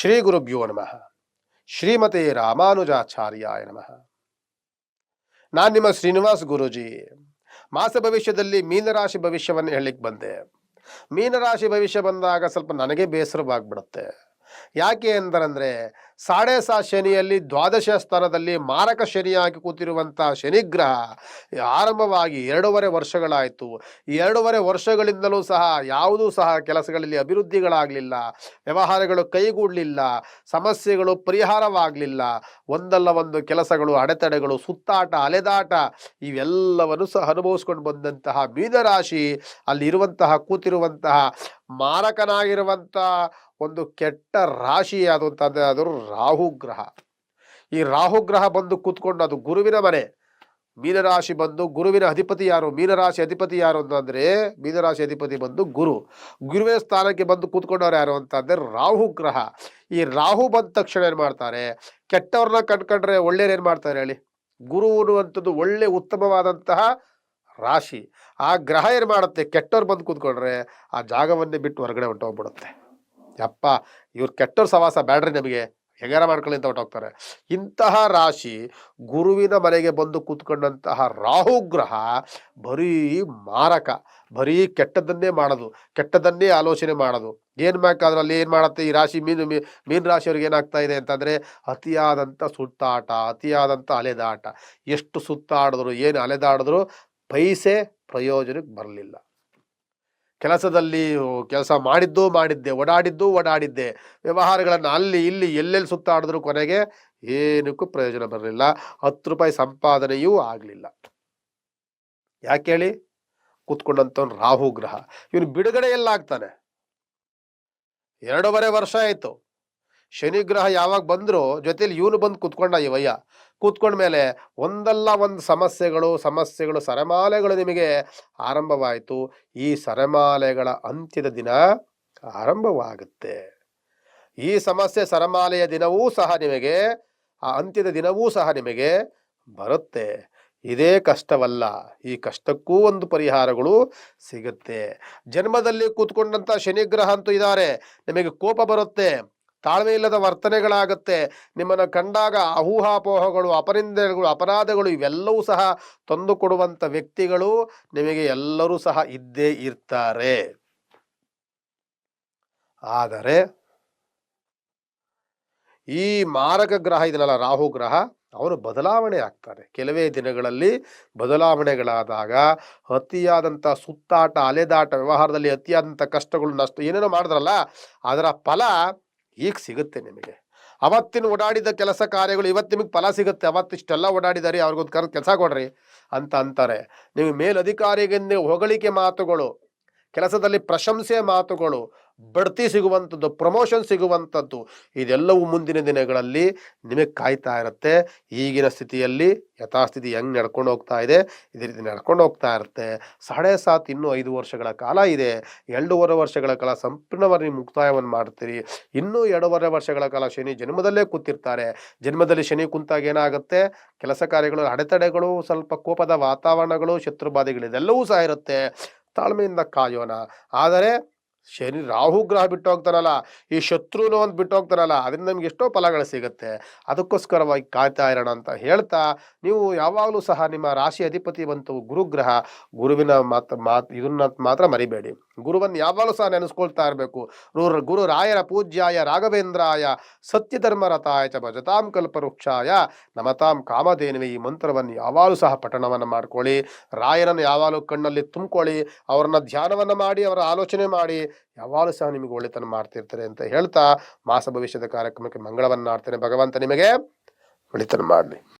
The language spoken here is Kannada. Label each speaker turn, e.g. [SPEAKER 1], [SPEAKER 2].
[SPEAKER 1] ಶ್ರೀ ಗುರುಭ್ಯೋ ನಮಃ ಶ್ರೀಮತಿ ರಾಮಾನುಜಾಚಾರ್ಯಾಯ ನಮಃ ನಾನು ನಿಮ್ಮ ಶ್ರೀನಿವಾಸ್ ಗುರುಜಿ ಮಾಸ ಭವಿಷ್ಯದಲ್ಲಿ ಮೀನರಾಶಿ ಭವಿಷ್ಯವನ್ನು ಹೇಳಲಿಕ್ಕೆ ಬಂದೆ. ಮೀನರಾಶಿ ಭವಿಷ್ಯ ಬಂದಾಗ ಸ್ವಲ್ಪ ನನಗೆ ಬೇಸರವಾಗ್ಬಿಡುತ್ತೆ. ಯಾಕೆ ಎಂದರಂದರೆ ಸಾಡೆ ಸಾ ಶನಿಯಲ್ಲಿ ದ್ವಾದಶ ಸ್ಥಾನದಲ್ಲಿ ಮಾರಕ ಶನಿಯಾಗಿ ಕೂತಿರುವಂಥ ಶನಿಗ್ರಹ ಆರಂಭವಾಗಿ ಎರಡೂವರೆ ವರ್ಷಗಳಾಯಿತು. ಈ ಎರಡೂವರೆ ವರ್ಷಗಳಿಂದಲೂ ಸಹ ಯಾವುದೂ ಸಹ ಕೆಲಸಗಳಲ್ಲಿ ಅಭಿವೃದ್ಧಿಗಳಾಗಲಿಲ್ಲ. ವ್ಯವಹಾರಗಳು ಕೈಗೂಡಲಿಲ್ಲ. ಸಮಸ್ಯೆಗಳು ಪರಿಹಾರವಾಗಲಿಲ್ಲ. ಒಂದಲ್ಲ ಒಂದು ಕೆಲಸಗಳು, ಅಡೆತಡೆಗಳು, ಸುತ್ತಾಟ, ಅಲೆದಾಟ ಇವೆಲ್ಲವನ್ನು ಸಹ ಅನುಭವಿಸ್ಕೊಂಡು ಬಂದಂತಹ ಮೀನರಾಶಿ ಅಲ್ಲಿರುವಂತಹ ಕೂತಿರುವಂತಹ ಮಾರಕನಾಗಿರುವಂಥ ಒಂದು ಕೆಟ್ಟ ರಾಶಿ ಯಾವುದು ಆದರೂ ಅದು ರಾಹುಗ್ರಹ ಈ ರಾಹುಗ್ರಹ ಬಂದು ಕೂತ್ಕೊಂಡು ಅದು ಗುರುವಿನ ಮನೆ. ಮೀನರಾಶಿ ಬಂದು ಗುರುವಿನ ಅಧಿಪತಿ ಯಾರು? ಮೀನರಾಶಿ ಅಧಿಪತಿ ಯಾರು ಅಂತಂದರೆ ಮೀನರಾಶಿ ಅಧಿಪತಿ ಬಂದು ಗುರು. ಗುರುವಿನ ಸ್ಥಾನಕ್ಕೆ ಬಂದು ಕೂತ್ಕೊಂಡವ್ರು ಯಾರು ಅಂತಂದರೆ ರಾಹು ಗ್ರಹ. ಈ ರಾಹು ಬಂದ ತಕ್ಷಣ ಏನು ಮಾಡ್ತಾರೆ? ಕೆಟ್ಟವ್ರನ್ನ ಕಂಡ್ಕೊಂಡ್ರೆ ಒಳ್ಳೆಯವ್ರು ಮಾಡ್ತಾರೆ ಹೇಳಿ? ಗುರು ಅನ್ನುವಂಥದ್ದು ಒಳ್ಳೆ ಉತ್ತಮವಾದಂತಹ ರಾಶಿ. ಆ ಗ್ರಹ ಏನು ಮಾಡುತ್ತೆ? ಕೆಟ್ಟವ್ರು ಬಂದು ಕೂತ್ಕೊಂಡ್ರೆ ಆ ಜಾಗವನ್ನೇ ಬಿಟ್ಟು ಹೊರಗಡೆ ಹೊಂಟೋಗ್ಬಿಡುತ್ತೆ. ಯಪ್ಪ, ಇವ್ರು ಕೆಟ್ಟವ್ರ ಸವಾಸ ಬ್ಯಾಡ್ರಿ ನಮಗೆ. ಹೆಂಗಾರ ಮಾಡ್ಕೊಳ್ಳಿ ಅಂತ ಹೊಟ್ಟೋಗ್ತಾರೆ ಇಂತಹ ರಾಶಿ ಗುರುವಿನ ಮನೆಗೆ ಬಂದು ಕೂತ್ಕೊಂಡಂತಹ ರಾಹುಗ್ರಹ ಬರೀ ಮಾರಕ, ಬರೀ ಕೆಟ್ಟದನ್ನೇ ಮಾಡೋದು ಕೆಟ್ಟದನ್ನೇ ಆಲೋಚನೆ ಮಾಡೋದು. ಏನು ಬೇಕಾದ್ರೆ ಅಲ್ಲಿ ಏನು ಮಾಡುತ್ತೆ ಈ ರಾಶಿ ಮೀನು ಮೀನ್ ರಾಶಿಯವ್ರಿಗೆ ಏನಾಗ್ತಾ ಇದೆ ಅಂತಂದರೆ ಅತಿಯಾದಂಥ ಸುತ್ತಾಟ ಅತಿಯಾದಂಥ ಅಲೆದಾಟ. ಎಷ್ಟು ಸುತ್ತಾಡಿದ್ರು, ಏನು ಅಲೆದಾಡಿದ್ರು, ಪೈಸೆ ಪ್ರಯೋಜನಕ್ಕೆ ಬರಲಿಲ್ಲ. ಕೆಲಸದಲ್ಲಿ ಕೆಲಸ ಮಾಡಿದ್ದು ಮಾಡಿದ್ದೆ, ಓಡಾಡಿದ್ದು ಓಡಾಡಿದ್ದೆ. ವ್ಯವಹಾರಗಳನ್ನು ಅಲ್ಲಿ ಇಲ್ಲಿ ಎಲ್ಲೆಲ್ಲಿ ಸುತ್ತಾಡಿದ್ರು ಕೊನೆಗೆ ಏನಕ್ಕೂ ಪ್ರಯೋಜನ ಬರಲಿಲ್ಲ. ಹತ್ತು ರೂಪಾಯಿ ಸಂಪಾದನೆಯೂ ಆಗಲಿಲ್ಲ. ಯಾಕೆ ಹೇಳಿ? ಕೂತ್ಕೊಂಡಂಥವ್ನು ರಾಹು ಗ್ರಹ. ಇವನು ಬಿಡುಗಡೆ ಎಲ್ಲ ಆಗ್ತಾನೆ ಎರಡೂವರೆ ವರ್ಷ ಆಯಿತು. ಶನಿ ಗ್ರಹ ಯಾವಾಗ ಬಂದ್ರು ಜೊತೆಲಿ ಇವನು ಬಂದು ಕೂತ್ಕೊಂಡ ಇವಯ್ಯ ವಯ್ಯ. ಕೂತ್ಕೊಂಡ ಮೇಲೆ ಒಂದಲ್ಲ ಒಂದು ಸಮಸ್ಯೆಗಳು ಸಮಸ್ಯೆಗಳು, ಸರಮಾಲೆಗಳು ನಿಮಗೆ ಆರಂಭವಾಯಿತು. ಈ ಸರಮಾಲೆಗಳ ಅಂತ್ಯದ ದಿನ ಆರಂಭವಾಗುತ್ತೆ. ಈ ಸಮಸ್ಯೆ ಸರಮಾಲೆಯ ದಿನವೂ ಸಹ ನಿಮಗೆ, ಆ ಅಂತ್ಯದ ದಿನವೂ ಸಹ ನಿಮಗೆ ಬರುತ್ತೆ. ಇದೇ ಕಷ್ಟವಲ್ಲ, ಈ ಕಷ್ಟಕ್ಕೂ ಒಂದು ಪರಿಹಾರಗಳು ಸಿಗುತ್ತೆ. ಜನ್ಮದಲ್ಲಿ ಕೂತ್ಕೊಂಡಂತ ಶನಿಗ್ರಹ ಅಂತೂ ಇದ್ದಾರೆ ನಿಮಗೆ ಕೋಪ ಬರುತ್ತೆ. ತಾಳ್ಮೆ ಇಲ್ಲದ ವರ್ತನೆಗಳಾಗುತ್ತೆ. ನಿಮ್ಮನ್ನು ಕಂಡಾಗ ಅಹೂಹಾಪೋಹಗಳು ಅಪರಿಂದಗಳು ಅಪರಾಧಗಳು ಇವೆಲ್ಲವೂ ಸಹ ತಂದು ಕೊಡುವಂಥ ವ್ಯಕ್ತಿಗಳು ನಿಮಗೆ ಎಲ್ಲರೂ ಸಹ ಇದ್ದೇ ಇರ್ತಾರೆ. ಆದರೆ ಈ ಮಾರಕ ಗ್ರಹ ಇದನ್ನಲ್ಲ ರಾಹು ಗ್ರಹ, ಅವರು ಬದಲಾವಣೆ ಆಗ್ತಾರೆ. ಕೆಲವೇ ದಿನಗಳಲ್ಲಿ ಬದಲಾವಣೆಗಳಾದಾಗ ಅತಿಯಾದಂಥ ಸುತ್ತಾಟ, ಅಲೆದಾಟ, ವ್ಯವಹಾರದಲ್ಲಿ ಅತಿಯಾದಂಥ ಕಷ್ಟಗಳು, ನಷ್ಟ ಏನೇನೋ ಮಾಡಿದ್ರಲ್ಲ, ಅದರ ಫಲ ಈಗ ಸಿಗುತ್ತೆ ನಿಮಗೆ. ಅವತ್ತಿನ ಓಡಾಡಿದ ಕೆಲಸ ಕಾರ್ಯಗಳು ಇವತ್ತು ನಿಮಗೆ ಫಲ ಸಿಗುತ್ತೆ. ಅವತ್ತಿಷ್ಟೆಲ್ಲ ಓಡಾಡಿದಾರೆ ಅವ್ರಿಗೊಂದು ಕರ್ ಕೆಲಸ ಕೊಡ್ರಿ ಅಂತ ಅಂತಾರೆ. ನೀವು ಮೇಲಧಿಕಾರಿಗೆ ಹೊಗಳಿಕೆ ಮಾತುಗಳು, ಕೆಲಸದಲ್ಲಿ ಪ್ರಶಂಸೆ ಮಾತುಗಳು ಬಡ್ತಿ ಸಿಗುವಂಥದ್ದು ಪ್ರಮೋಷನ್ ಸಿಗುವಂಥದ್ದು, ಇದೆಲ್ಲವೂ ಮುಂದಿನ ದಿನಗಳಲ್ಲಿ ನಿಮಗೆ ಕಾಯ್ತಾ ಇರುತ್ತೆ. ಈಗಿನ ಸ್ಥಿತಿಯಲ್ಲಿ ಯಥಾಸ್ಥಿತಿ ಹೆಂಗೆ ನಡ್ಕೊಂಡು ಹೋಗ್ತಾ ಇದೆ, ಇದೇ ರೀತಿ ನಡ್ಕೊಂಡು ಹೋಗ್ತಾ ಇರುತ್ತೆ. ಸಾಡೆ ಸಾತ್ ಇನ್ನೂ ಐದು ವರ್ಷಗಳ ಕಾಲ ಇದೆ. ಎರಡೂವರೆ ವರ್ಷಗಳ ಕಾಲ ಸಂಪೂರ್ಣವಾಗಿ ಮುಕ್ತಾಯವನ್ನು ಮಾಡ್ತೀರಿ. ಇನ್ನೂ ಎರಡೂವರೆ ವರ್ಷಗಳ ಕಾಲ ಶನಿ ಜನ್ಮದಲ್ಲೇ ಕೂತಿರ್ತಾರೆ. ಜನ್ಮದಲ್ಲಿ ಶನಿ ಕುಂತಾಗ ಏನಾಗುತ್ತೆ? ಕೆಲಸ ಕಾರ್ಯಗಳು, ಅಡೆತಡೆಗಳು, ಸ್ವಲ್ಪ ಕೋಪದ ವಾತಾವರಣಗಳು, ಶತ್ರುಬಾಧೆಗಳು ಇದೆಲ್ಲವೂ ಸಹ ಇರುತ್ತೆ. ತಾಳ್ಮೆಯಿಂದ ಕಾಯೋಣ. ಆದರೆ ಶನಿ ರಾಹು ಗ್ರಹ ಬಿಟ್ಟು ಹೋಗ್ತಾರಲ್ಲ ಈ ಶತ್ರುನೋ ಒಂದು ಬಿಟ್ಟು ಹೋಗ್ತಾರಲ್ಲ ಅದರಿಂದ ನಮ್ಗೆ ಎಷ್ಟೋ ಫಲಗಳು ಸಿಗುತ್ತೆ. ಅದಕ್ಕೋಸ್ಕರವಾಗಿ ಕಾಯ್ತಾ ಇರೋಣ ಅಂತ ಹೇಳ್ತಾ, ನೀವು ಯಾವಾಗಲೂ ಸಹ ನಿಮ್ಮ ರಾಶಿ ಅಧಿಪತಿ ಬಂತು ಗುರುಗ್ರಹ, ಗುರುವಿನ ಮಾತ್ರ ಮಾತ್, ಇದನ್ನ ಮಾತ್ರ ಮರಿಬೇಡಿ. ಗುರುವನ್ನು ಯಾವಾಗಲೂ ಸಹ ನೆನೆಸ್ಕೊಳ್ತಾ ಇರಬೇಕು. ಗುರು ರಾಯರ ಪೂಜ್ಯಾಯ, ರಾಘವೇಂದ್ರಾಯ ಸತ್ಯಧರ್ಮರಥಾಯ ಚ ಭಜತಾಂ ಕಲ್ಪವೃಕ್ಷಾಯ, ನಮತಾಂ ಕಾಮಧೇನುವೆ ಈ ಮಂತ್ರವನ್ನು ಯಾವಾಗಲೂ ಸಹ ಪಠಣವನ್ನು ಮಾಡ್ಕೊಳ್ಳಿ. ರಾಯರನ್ನು ಯಾವಾಗಲೂ ಕಣ್ಣಲ್ಲಿ ತುಂಬಿಕೊಳ್ಳಿ. ಅವರನ್ನ ಧ್ಯಾನವನ್ನು ಮಾಡಿ, ಅವರ ಆಲೋಚನೆ ಮಾಡಿ, ಯಾವಾಗಲೂ ಸಹ ನಿಮಗೆ ಒಳ್ಳೆತನ ಮಾಡ್ತಿರ್ತಾರೆ ಅಂತ ಹೇಳ್ತಾ ಮಾಸ ಭವಿಷ್ಯದ ಕಾರ್ಯಕ್ರಮಕ್ಕೆ ಮಂಗಳವನ್ನು ಆಡ್ತೇನೆ ಭಗವಂತ ನಿಮಗೆ ಒಳಿತನ ಮಾಡಲಿ.